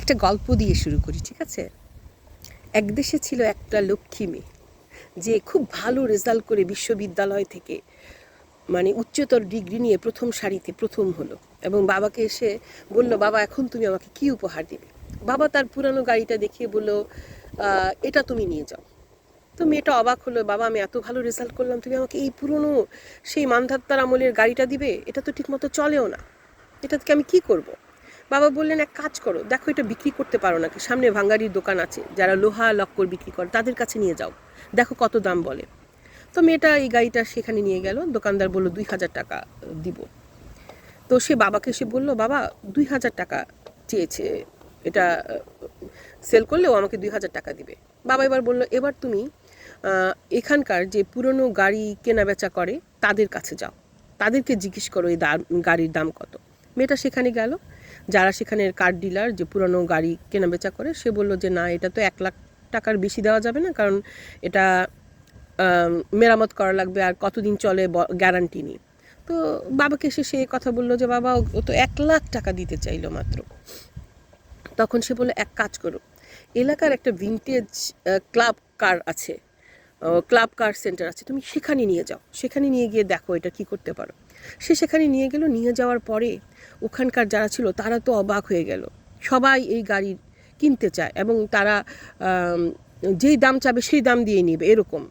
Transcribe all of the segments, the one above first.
একটা গল্প দিয়ে শুরু করি, ঠিক আছে? এক দেশে ছিল একটা লক্ষ্মী মেয়ে, যে খুব ভালো রেজাল্ট করে বিশ্ববিদ্যালয় থেকে মানে উচ্চতর ডিগ্রি নিয়ে প্রথম সারিতে প্রথম হলো এবং বাবাকে এসে বলল, বাবা, এখন তুমি আমাকে কি উপহার দেবে? বাবা তার পুরানো গাড়িটা দেখিয়ে বলল এটা তুমি নিয়ে যাও। তো মেয়েটা অবাক হলো, বাবা, আমি এত ভালো রেজাল্ট করলাম, তুমি আমাকে এই পুরনো সেই মান্ধাত্তার আমলের গাড়িটা দিবে? এটা তো ঠিকমতো চলেও না। এটা থেকে আমি কি করব। বাবা বললেন, এক কাজ করো, দেখো এটা বিক্রি করতে পারো নাকি। সামনে ভাঙ্গারির দোকান আছে, যারা লোহা, লক্কর বিক্রি করে, তাদের কাছে নিয়ে যাও। দেখো কত দাম বলে। তো মেয়েটা এই গাড়িটা সেখানে নিয়ে গেল, দোকানদার বলল, দুই হাজার টাকা দিব। তো সে বাবাকে সে বলল, বাবা, দুই হাজার টাকা চেয়েছে, এটা সেল করলেও আমাকে দুই হাজার টাকা দিবে। বাবা এবার বলল, এবার তুমি এখানকার যে পুরনো গাড়ি কেনা বেচা করে, তাদের কাছে যাও। তাদেরকে জিজ্ঞেস করো, এই দাম, গাড়ির দাম কত? মেয়েটা সেখানে গেল যারা সেখানের কার ডিলার, যে পুরনো গাড়ি কেনা বেচা করে, সে বলল যে, না, এটা তো এক লাখ টাকার বেশি দেওয়া যাবে না, কারণ এটা মেরামত করা লাগবে আর কতদিন চলে গ্যারান্টি নেই। তো বাবাকে এসে সে কথা বলল যে, বাবা, ও- তো এক লাখ টাকা দিতে চাইলো মাত্র। তখন সে বলে এক কাজ করো, এলাকার একটা ভিনটেজ ক্লাব কার আছে ক্লাব কার সেন্টার আছে, তুমি সেখানে নিয়ে যাও, সেখানে নিয়ে গিয়ে দেখো এটা কি করতে পারো। সে সেখানে নিয়ে গেল, নিয়ে যাওয়ার পরে ওখানকার যারা ছিল, তারা তো অবাক হয়ে গেল। সবাই এই গাড়ি কিনতে চায় এবং তারা যেই দাম চাবে সেই দাম দিয়ে নেবে, এরকম।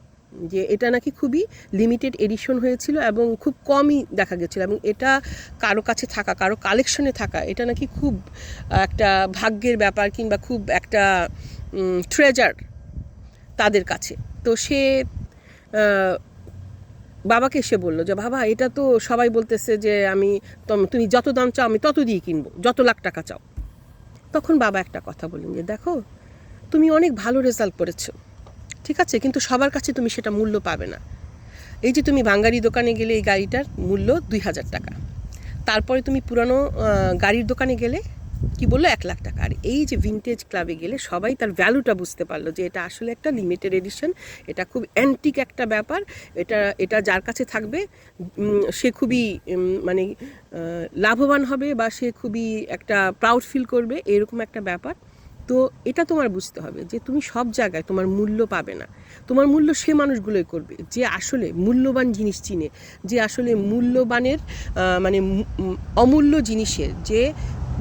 যে এটা নাকি খুবই লিমিটেড এডিশন হয়েছিল এবং খুব কমই দেখা গেছিল এবং এটা কারও কাছে থাকা, কারও কালেকশনে থাকা, এটা নাকি খুব একটা ভাগ্যের ব্যাপার কিংবা খুব একটা ট্রেজার তাদের কাছে। তো সে বাবাকে এসে বলল যে, বাবা, এটা তো সবাই বলতেছে যে, আমি তম- যত দাম চাও, আমি তত দিয়ে কিনবো, যত লাখ টাকা চাও। তখন বাবা একটা কথা বললেন যে, দেখো, তুমি অনেক ভালো রেজাল্ট করেছ, ঠিক আছে, কিন্তু সবার কাছে তুমি সেটা মূল্য পাবে না। এই যে তুমি বাঙ্গারি দোকানে গেলে এই গাড়িটার মূল্য দুই হাজার টাকা, তারপরে তুমি পুরানো গাড়ির দোকানে গেলে কি বলল? এক লাখ টাকা। আর এই যে ভিনটেজ ক্লাবে গেলে সবাই তার ভ্যালুটা বুঝতে পারল যে এটা আসলে একটা লিমিটেড এডিশন এটা খুব অ্যান্টিক একটা ব্যাপার, এটা এটা যার কাছে থাকবে সে খুবই মানে লাভবান হবে বা সে খুবই একটা প্রাউড ফিল করবে, এরকম একটা ব্যাপার। তো এটা তোমার বুঝতে হবে যে তুমি সব জায়গায় তোমার মূল্য পাবে না। তোমার মূল্য সে মানুষগুলোই করবে, যে আসলে মূল্যবান জিনিস চিনে, যে আসলে মূল্যবানের মানে অমূল্য জিনিসের, যে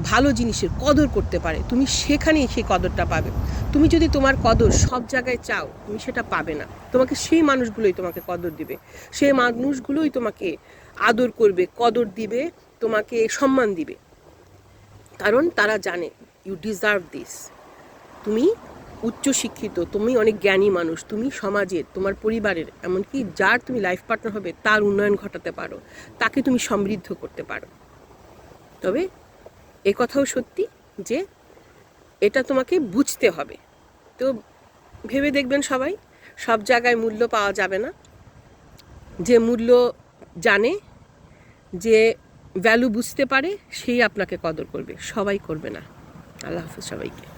ভালো জিনিসের কদর করতে পারে, তুমি সেখানেই সেই কদরটা পাবে। তুমি যদি তোমার কদর সব জায়গায় চাও, তুমি সেটা পাবে না। তোমাকে সেই মানুষগুলোই তোমাকে কদর দিবে। সেই মানুষগুলোই তোমাকে আদর করবে, কদর দিবে, তোমাকে সম্মান দিবে। কারণ তারা জানে ইউ ডিজার্ভ দিস তুমি উচ্চ শিক্ষিত, তুমি অনেক জ্ঞানী মানুষ, তুমি সমাজের তোমার পরিবারের, এমনকি যার তুমি লাইফ পার্টনার হবে, তার উন্নয়ন ঘটাতে পারো। তাকে তুমি সমৃদ্ধ করতে পারো। তবে এ কথাও সত্যি যে এটা তোমাকে বুঝতে হবে। তো ভেবে দেখবেন সবাই, সব জায়গায় মূল্য পাওয়া যাবে না। যে মূল্য জানে, যে ভ্যালু বুঝতে পারে, সেই আপনাকে কদর করবে। সবাই করবে না। আল্লাহ হাফিজ সবাইকে।